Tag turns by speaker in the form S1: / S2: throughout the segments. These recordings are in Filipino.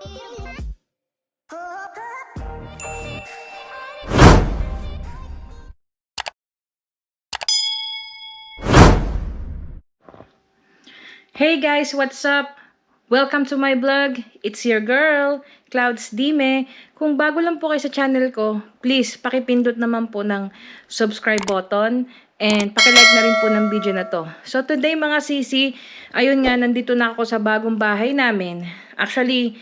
S1: Hey guys, what's up? Welcome to my vlog. It's your girl, Clouds Dime. Kung bago lang po kayo sa channel ko, please pakipindot naman po ng subscribe button and pakilike na rin po ng video na to. So today mga sisi, ayun nga, nandito na ako sa bagong bahay namin. Actually,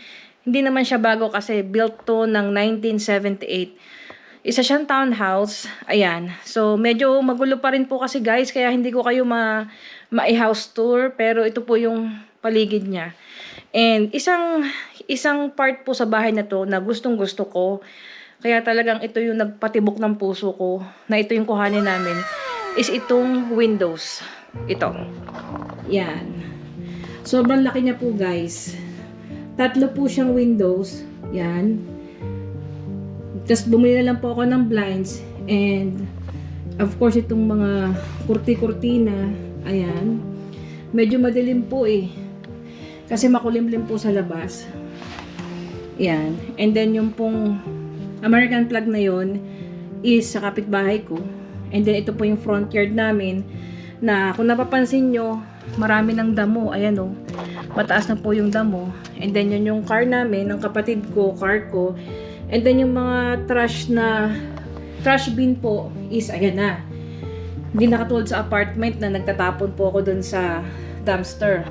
S1: hindi naman siya bago kasi built to ng 1978. Isa siyang townhouse. Ayan. So, medyo magulo pa rin po kasi guys, kaya hindi ko kayo ma ma-house tour, pero ito po yung paligid niya. And isang isang part po sa bahay na to na gustong-gusto ko. Kaya talagang ito yung nagpatibok ng puso ko na ito yung kuhanin namin is itong windows. Ito. Yan. Sobrang laki niya po guys. Tatlo po siyang windows. Yan. Tapos bumili na lang po ako ng blinds and of course itong mga kurti-kurtina, ayan. Medyo madilim po eh. Kasi makulimlim po sa labas. Ayan. And then yung pong American flag na yon is sa kapitbahay ko. And then ito po yung front yard namin na kung napapansin nyo, marami ng damo. Ayan o. Mataas na po yung damo. And then yun yung car namin, ng kapatid ko, car ko. And then yung mga trash na trash bin po is ayan na. Hindi nakatulad sa apartment na nagtatapon po ako dun sa dumpster.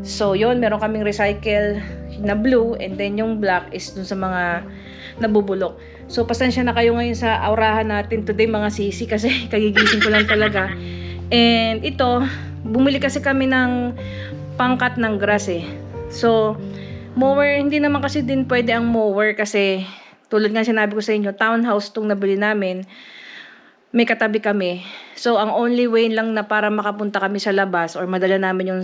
S1: So, yon meron kaming recycle na blue and then yung black is dun sa mga nabubulok. So, pasensya na kayo ngayon sa aurahan natin today mga sisi kasi kagigising ko lang talaga. And ito, bumili kasi kami ng pangkat ng grass eh. So, mower, hindi naman kasi din pwede ang mower kasi tulad nga sinabi ko sa inyo, townhouse tong nabili namin may katabi kami. So, ang only way lang na para makapunta kami sa labas or madala namin yung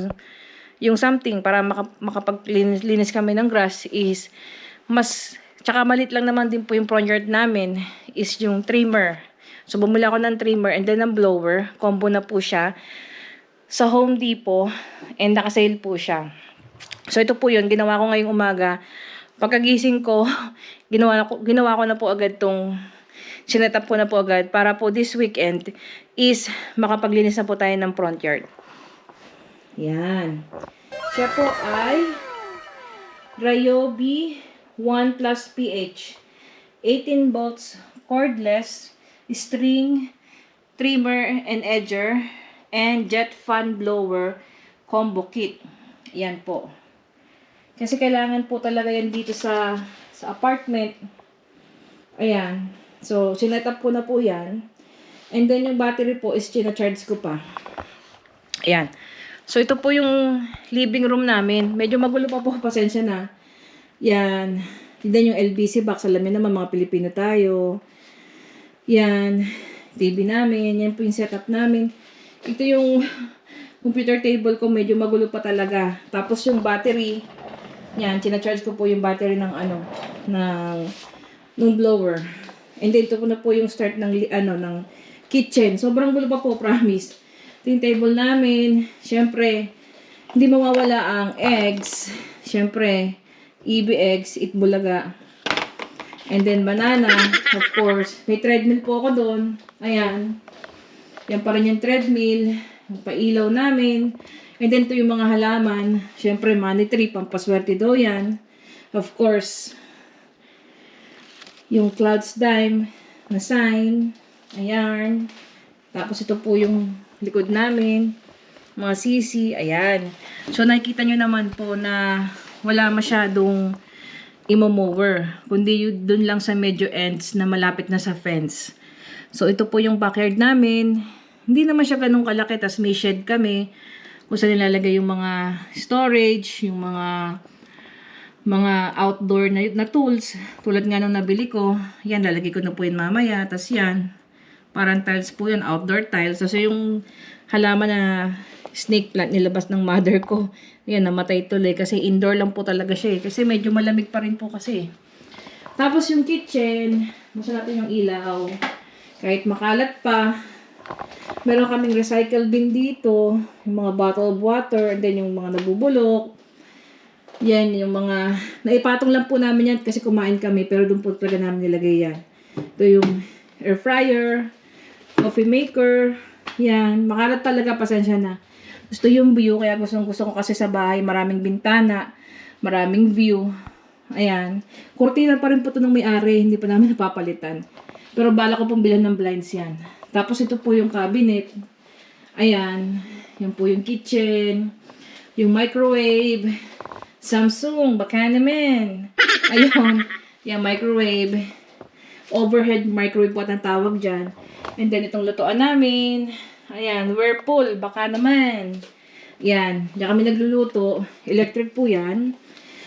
S1: yung something para maka, makapaglinis linis kami ng grass is mas tsaka malit lang naman din po yung front yard namin is yung trimmer. So, bumili ako ng trimmer and then ng blower. Combo na po siya sa Home Depot and nakasale po siya. So, ito po yun. Ginawa ko ngayong umaga. Pagkagising ko, ginawa ko, ginawa ko na po agad tong sinetap ko na po agad para po this weekend is makapaglinis na po tayo ng front yard. Yan. Siya po ay Ryobi 1 plus PH. 18 volts cordless string trimmer and edger and jet fan blower combo kit. Yan po. Kasi kailangan po talaga yan dito sa sa apartment. Ayan. So, sinet up ko na po yan. And then, yung battery po is charge ko pa. Ayan. So, ito po yung living room namin. Medyo magulo pa po. Pasensya na. Yan. Then, yung LBC box. Alam niyo naman, mga Pilipino tayo. Yan. TV namin. Yan po yung setup namin. Ito yung computer table ko. Medyo magulo pa talaga. Tapos, yung battery. Yan. Charge ko po yung battery ng ano, ng, ng blower. And then, ito po na po yung start ng, ano, ng kitchen. Sobrang gulo pa po, promise. Ito yung table namin. Siyempre, hindi mawawala ang eggs. Siyempre, EB eggs, itbulaga. And then, banana, of course. May treadmill po ako doon. Ayan. Yan pa rin yung treadmill. Pailaw namin. And then, ito yung mga halaman. Siyempre, money tree, pampaswerte daw yan. Of course, yung Clouds Dime na sign. Ayan. Tapos ito po yung likod namin. Mga sisi. Ayan. So nakikita nyo naman po na wala masyadong imo-mower. Kundi dun lang sa medyo ends na malapit na sa fence. So ito po yung backyard namin. Hindi naman siya ganun kalaki. Tapos may shed kami. Kung saan nilalagay yung mga storage, yung mga mga outdoor na, na tools. Tulad nga nung nabili ko. Yan, lalagay ko na po yun mamaya. Tapos yan, parang tiles po yan, outdoor tiles. Tapos yung halaman na snake plant nilabas ng mother ko. Yan, namatay tuloy. Kasi indoor lang po talaga siya eh. Kasi medyo malamig pa rin po kasi. Tapos yung kitchen, natin yung ilaw. Kahit makalat pa, meron kaming recycle bin dito. Yung mga bottle of water, and then yung mga nabubulok. Yan, yung mga, naipatong lang po namin yan kasi kumain kami, pero doon po talaga namin nilagay yan. Ito yung air fryer, coffee maker, yan, makalat talaga, pasensya na. Gusto yung view, kaya gusto, gusto ko kasi sa bahay, maraming bintana, maraming view. Ayan. Kurtina pa rin po ito ng may-ari, hindi pa namin napapalitan. Pero bala ko pong bilan ng blinds yan. Tapos ito po yung cabinet. Ayan. Yan po yung kitchen. Yung microwave. Samsung. Baka naman. Ayun. Yan, microwave. Overhead microwave po ang tawag dyan. And then itong lutuan namin. Ayan, Whirlpool. Baka naman. Yan. Diyan kami nagluluto. Electric po yan.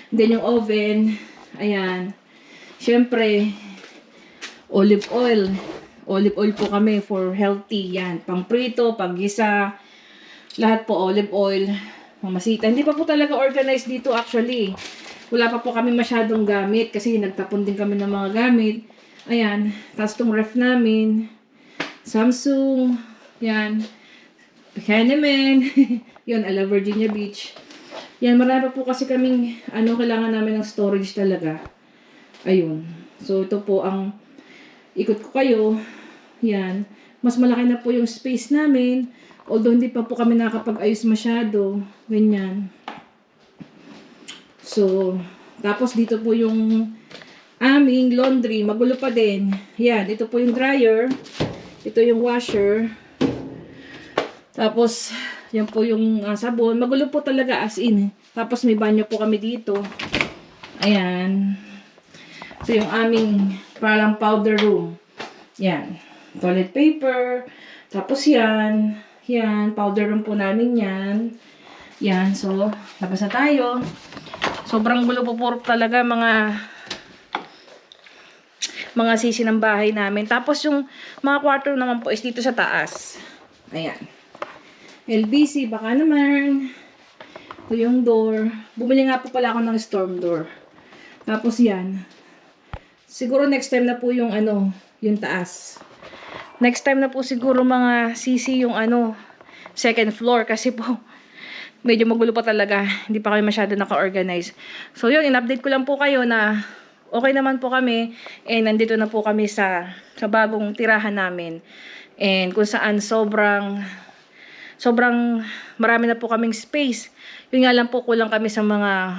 S1: And then yung oven. Ayan. Siyempre, olive oil. Olive oil po kami for healthy. Yan. Pang prito, pang gisa. Lahat po olive oil. Mamasita. Hindi pa po talaga organized dito actually. Wala pa po kami masyadong gamit kasi nagtapon din kami ng mga gamit. Ayan. Tapos itong ref namin. Samsung. Yan. Hanneman. Yun, ala Virginia Beach. Yan, marami pa po kasi kaming, ano, kailangan namin ng storage talaga. Ayun. So, ito po ang ikot ko kayo. Yan. Mas malaki na po yung space namin. Although, hindi pa po kami nakakapag-ayos masyado. Ganyan. So, tapos dito po yung aming laundry. Magulo pa din. Yan. Ito po yung dryer. Ito yung washer. Tapos, yan po yung ah, sabon. Magulo po talaga as in. Tapos may banyo po kami dito. Ayan. Ito yung aming parang powder room. Yan. Toilet paper. Tapos yan. Yan. Powder room po namin yan. Yan. So, labas na tayo. Sobrang gulo po puro talaga mga mga sisi ng bahay namin. Tapos yung mga kwarto naman po is dito sa taas. Ayan. LBC, baka naman. Ito yung door. Bumili nga po pala ako ng storm door. Tapos yan. Siguro next time na po yung ano, yung taas. Next time na po siguro mga CC yung ano, second floor. Kasi po, medyo magulo pa talaga. Hindi pa kami masyado naka-organize. So yun, in-update ko lang po kayo na okay naman po kami. And nandito na po kami sa, sa bagong tirahan namin. And kung saan sobrang sobrang marami na po kaming space. Yun nga lang po kulang kami sa mga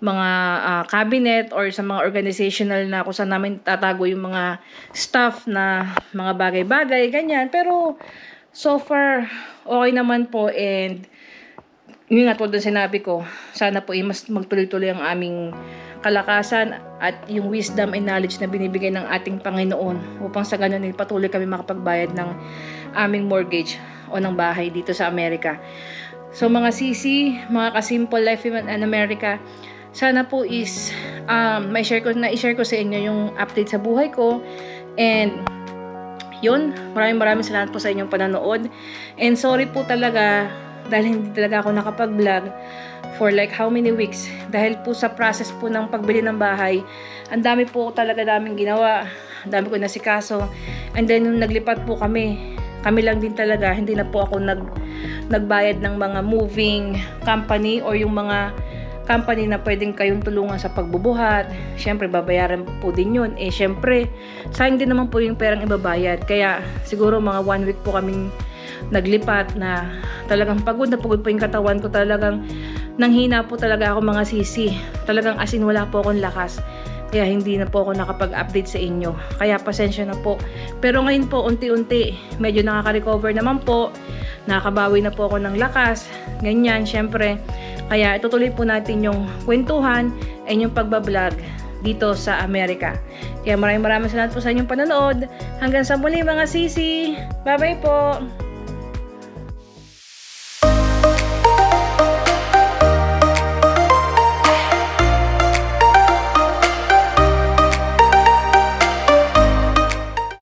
S1: mga ah, cabinet or sa mga organizational na kung saan namin tatago yung mga stuff na mga bagay-bagay, ganyan. Pero so far, okay naman po and yun nga po doon sinabi ko, sana po eh, mas magtuloy-tuloy ang aming kalakasan at yung wisdom and knowledge na binibigay ng ating Panginoon upang sa ganun eh, patuloy kami makapagbayad ng aming mortgage o ng bahay dito sa Amerika. So mga sisi, mga kasimple life in America, sana po is um, may share ko na i-share ko sa inyo yung update sa buhay ko and yun, maraming maraming salamat po sa inyong panonood. And sorry po talaga dahil hindi talaga ako nakapag-vlog for like how many weeks. Dahil po sa process po ng pagbili ng bahay, ang dami po talaga daming ginawa. Ang dami ko nasikaso. And then nung naglipat po kami, kami lang din talaga, hindi na po ako nag, nagbayad ng mga moving company or yung mga company na pwedeng kayong tulungan sa pagbubuhat. Siyempre, babayaran po din yun. Eh, siyempre, sayang din naman po yung perang ibabayad. Kaya, siguro mga one week po kaming naglipat na talagang pagod na pagod po yung katawan ko. Talagang nanghina po talaga ako mga sisi. Talagang asin wala po akong lakas. Kaya hindi na po ako nakapag-update sa inyo. Kaya pasensya na po. Pero ngayon po, unti-unti, medyo nakaka-recover naman po. Nakakabawi na po ako ng lakas. Ganyan, syempre. Kaya itutuloy po natin yung kwentuhan and yung pagbablog dito sa Amerika. Kaya maraming maraming salamat po sa inyong panonood. Hanggang sa muli mga sisi. Bye-bye po!